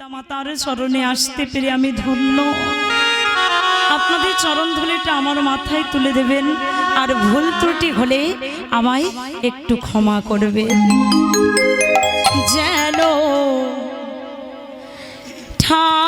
পিতামাতার চরণে আসতে পেরে আমি ধন্য। আপনাদের চরণ ধুলিটা আমার মাথায় তুলে দেবেন, আর ভুল ত্রুটি হলে আমায় একটু ক্ষমা করবে যেন ঠাই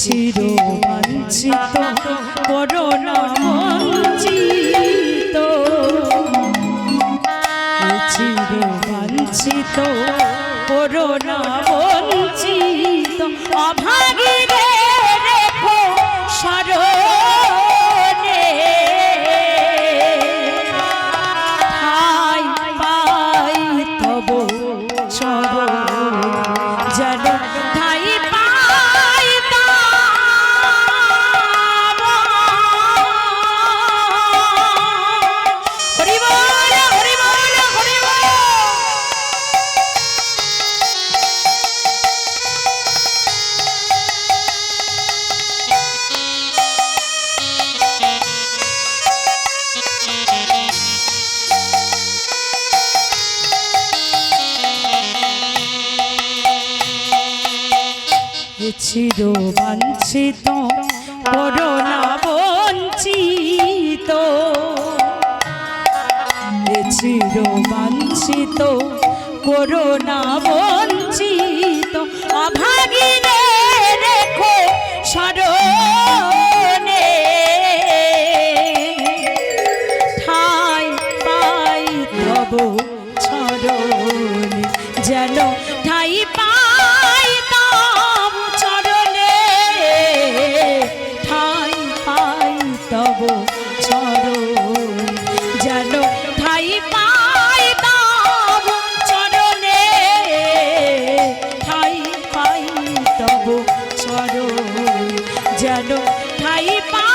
চির বাঞ্ছিত করোনা বঞ্চিত। চির বাঞ্ছিত করোনা বঞ্চিত অভাগী চির বাঞ্ছিত করোনা বঞ্চিত। চির বাঞ্ছিত করোনা বঞ্চিত। অভাগিনে রেখো স্মরণে। ঠাই পাই তব চরণে যেন ঠাই পাই ঠাই পাই